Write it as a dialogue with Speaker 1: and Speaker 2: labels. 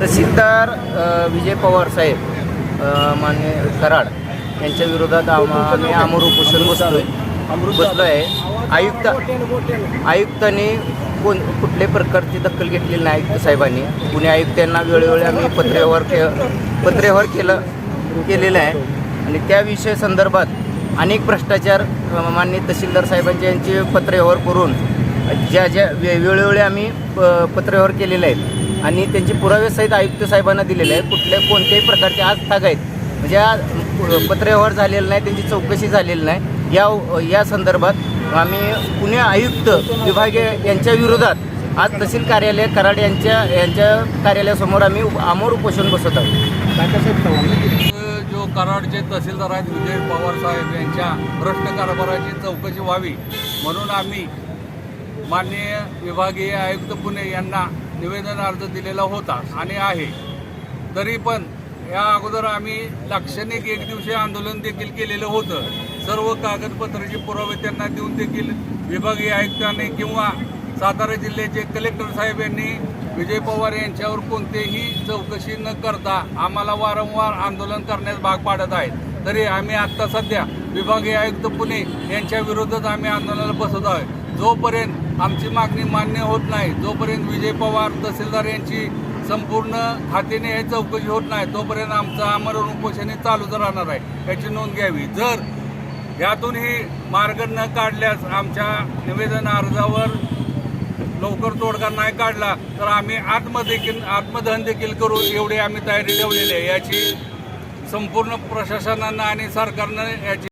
Speaker 1: तहसीलदार विजय पवार साहेब माने मान्य कराड यांच्या विरोधात आम्ही आमोर उपोषण बसतोय बसलो आहे आयुक्त आयुक्तांनी कोण कुठल्याही प्रकारची दखल घेतलेली नाही आयुक्त साहेबांनी. पुणे आयुक्तांना वेळोवेळी आम्ही पत्रव्यवहार के पत्रव्यवहार केलं केलेलं आहे. आणि त्या विषय संदर्भात अनेक भ्रष्टाचार मान्य माननीय तहसीलदार साहेबांचे यांचे पत्रव्यवहार करून ज्या ज्या वे वेळोवेळी आम्ही प- पत्रव्यवहार केलेले आहेत आणि त्यांचे पुरावे सहित आयुक्त साहेबांना दिलेले आहेत कुठल्या कोणत्याही प्रकारचे आज ताग आहेत. म्हणजे आज पत्रव्यवहार झालेला नाही त्यांची चौकशी झालेली नाही. या या संदर्भात आम्ही पुणे आयुक्त विभागीय यांच्या विरोधात आज तहसील कार्यालय कराड यांच्या यांच्या कार्यालयासमोर आम्ही आमोर उपोषण बसत आहोत.
Speaker 2: जो कराडचे तहसीलदार आहेत विजय पवार साहेब यांच्या भ्रष्ट कारभाराची चौकशी व्हावी म्हणून आम्ही माननीय विभागीय आयुक्त पुणे यांना निवेदन अर्ज दिलेला होता आणि आहे. तरी पण या अगोदर आम्ही लाक्षणिक एक दिवशी आंदोलन देखील केलेलं होतं. सर्व कागदपत्राचे पुरावे त्यांना देऊन देखील विभागीय आयुक्तांनी किंवा सातारा जिल्ह्याचे कलेक्टर साहेब यांनी विजय पवार यांच्यावर कोणतेही चौकशी न करता आम्हाला वारंवार आंदोलन करण्यास भाग पाडत आहेत. तरी आम्ही आत्ता सध्या विभागीय आयुक्त पुणे यांच्या विरोधात आम्ही आंदोलनाला बसत आहोत. जोपर्यंत आमची मागणी मान्य होत नाही जोपर्यंत विजय पवार तहसीलदार यांची संपूर्ण खात्याने हे चौकशी होत नाही तोपर्यंत आमचं आमरण उपोषण हे चालूच राहणार आहे. याची नोंद घ्यावी. जर यातूनही मार्ग न काढल्यास आमच्या निवेदन अर्जावर लवकर तोडगा नाही काढला तर आम्ही आत्मदेखील आत्मदहन देखील करू एवढी आम्ही तयारी ठेवलेली आहे. याची संपूर्ण प्रशासनानं आणि सरकारनं याची